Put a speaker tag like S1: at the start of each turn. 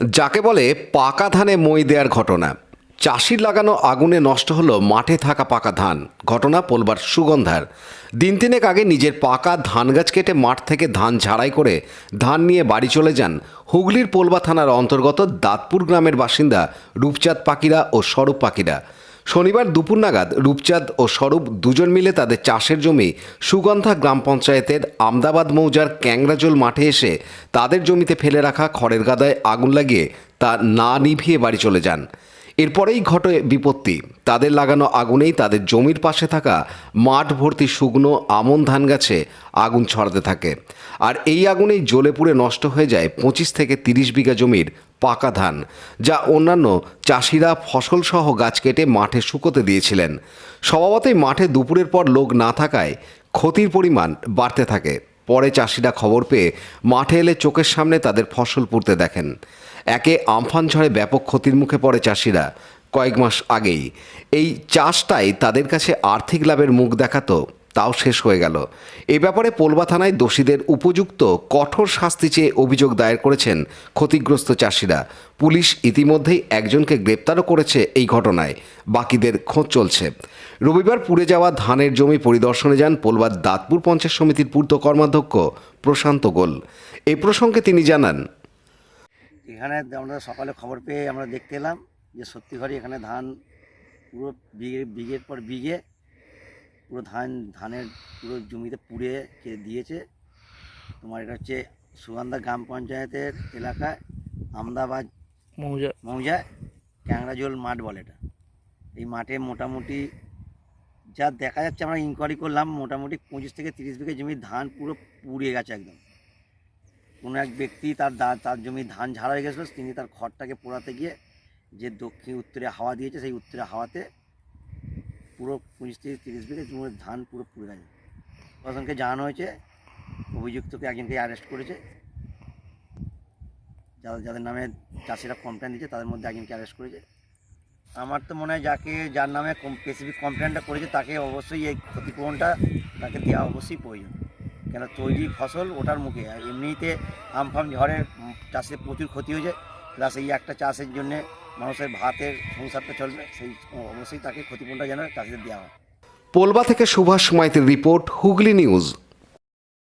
S1: যাকে বলে পাকা ধানে মই দেওয়ার ঘটনা। চাষির লাগানো আগুনে নষ্ট হলো মাঠে থাকা পাকা ধান। ঘটনা পোলবার সুগন্ধার। দিন তিনেক আগে নিজের পাকা ধান গাছ কেটে মাঠ থেকে ধান ঝাড়াই করে ধান নিয়ে বাড়ি চলে যান হুগলির পোলবা থানার অন্তর্গত দাঁতপুর গ্রামের বাসিন্দা রূপচাঁদ পাখিরা ও স্বরূপ পাখিরা শনিবার দুপুর নাগাদ রূপচাঁদ ও স্বরূপ দুজন মিলে তাদের চাষের জমি সুগন্ধা গ্রাম পঞ্চায়েতের আমদাবাদ মৌজার ক্যাংরাজোল মাঠে এসে তাদের জমিতে ফেলে রাখা খড়ের গাদায় আগুন লাগিয়ে তা না নিভিয়ে বাড়ি চলে যান। এরপরেই ঘটে বিপত্তি। তাদের লাগানো আগুনেই তাদের জমির পাশে থাকা মাঠ ভর্তি শুকনো আমন ধান গাছে আগুন ছড়াতে থাকে। আর এই আগুনেই জ্বলে পুড়ে নষ্ট হয়ে যায় পঁচিশ থেকে তিরিশ বিঘা জমির পাকা ধান, যা অন্যান্য চাষিরা ফসলসহ গাছ কেটে মাঠে শুকোতে দিয়েছিলেন। স্বভাবতই মাঠে দুপুরের পর লোক না থাকায় ক্ষতির পরিমাণ বাড়তে থাকে। পরে চাষিরা খবর পেয়ে মাঠে এলে চোখের সামনে তাদের ফসল পুড়তে দেখেন। একে আমফান ঝড়ে ব্যাপক ক্ষতির মুখে পড়ে চাষিরা। কয়েক মাস আগেই এই চাষটাই তাদের কাছে আর্থিক লাভের মুখ দেখাতো। তাও শেষ হয়ে গেল। এ ব্যাপারে পোলবা থানায় দোষীদের উপযুক্ত কঠোর শাস্তি চেয়ে অভিযোগ দায়ের করেছেন ক্ষতিগ্রস্ত চাষিরা। পুলিশ ইতিমধ্যেই একজনকে গ্রেপ্তারও করেছে এই ঘটনায়। বাকিদের খোঁজ চলছে। রবিবার পুড়ে যাওয়া ধানের জমি পরিদর্শনে যান পোলবার দাঁতপুর পঞ্চায়েত সমিতির পূর্ত কর্মাধ্যক্ষ প্রশান্ত গোল। এ প্রসঙ্গে তিনি জানান,
S2: এখানে আমরা সকালে খবর পেয়ে আমরা দেখতে এলাম যে সত্যি ঘরে এখানে ধান পুরো বিঘে বিঘের পর বিঘে পুরো ধান ধানের পুরো জমিতে পুড়ে কে দিয়েছে। তোমার এটা হচ্ছে সুগন্ধা গ্রাম পঞ্চায়েতের এলাকায় আমদাবাদ
S3: মৌজা।
S2: মৌজায় ক্যাংরাজোল মাঠ বলে এটা। এই মাঠে মোটামুটি যা দেখা যাচ্ছে আমরা ইনকোয়ারি করলাম মোটামুটি পঁচিশ থেকে তিরিশ বিঘে জমি ধান পুরো পুড়িয়ে গেছে একদম। কোনো এক ব্যক্তি তার দা- তার জমি ধান ঝাড়া হয়ে গেছিল তিনি তার খড়টাকে পোড়াতে গিয়ে যে দক্ষিণ উত্তরে হাওয়া দিয়েছে সেই উত্তরে হাওয়াতে পুরো পঁচিশ থেকে তিরিশ বিঘা জমির ধান পুরো পুড়ে গেছে। প্রশাসনকে জানানো হয়েছে, অভিযুক্তকে একজনকে অ্যারেস্ট করেছে। যাদের যাদের নামে চাষিরা কমপ্লেন দিচ্ছে তাদের মধ্যে একজনকে অ্যারেস্ট করেছে। আমার তো মনে হয় যাকে, যার নামে স্পেসিফিক কমপ্লেনটা করেছে, তাকে অবশ্যই এই ক্ষতিপূরণটা তাকে দেওয়া অবশ্যই প্রয়োজন। কেন, তৈরি ফসল ওটার মুখে। এমনিতে আমফাম ঝড়ে চাষের প্রচুর ক্ষতি হয়েছে। প্লাস এই একটা চাষের জন্যে মানুষের ভাতের সংসারটা চলবে, সেই অবশ্যই তাকে ক্ষতিপূরণটা যেন চাষিদের দেওয়া হয়।
S1: পোলবা থেকে সুভাষ মাইতির রিপোর্ট হুগলি নিউজ।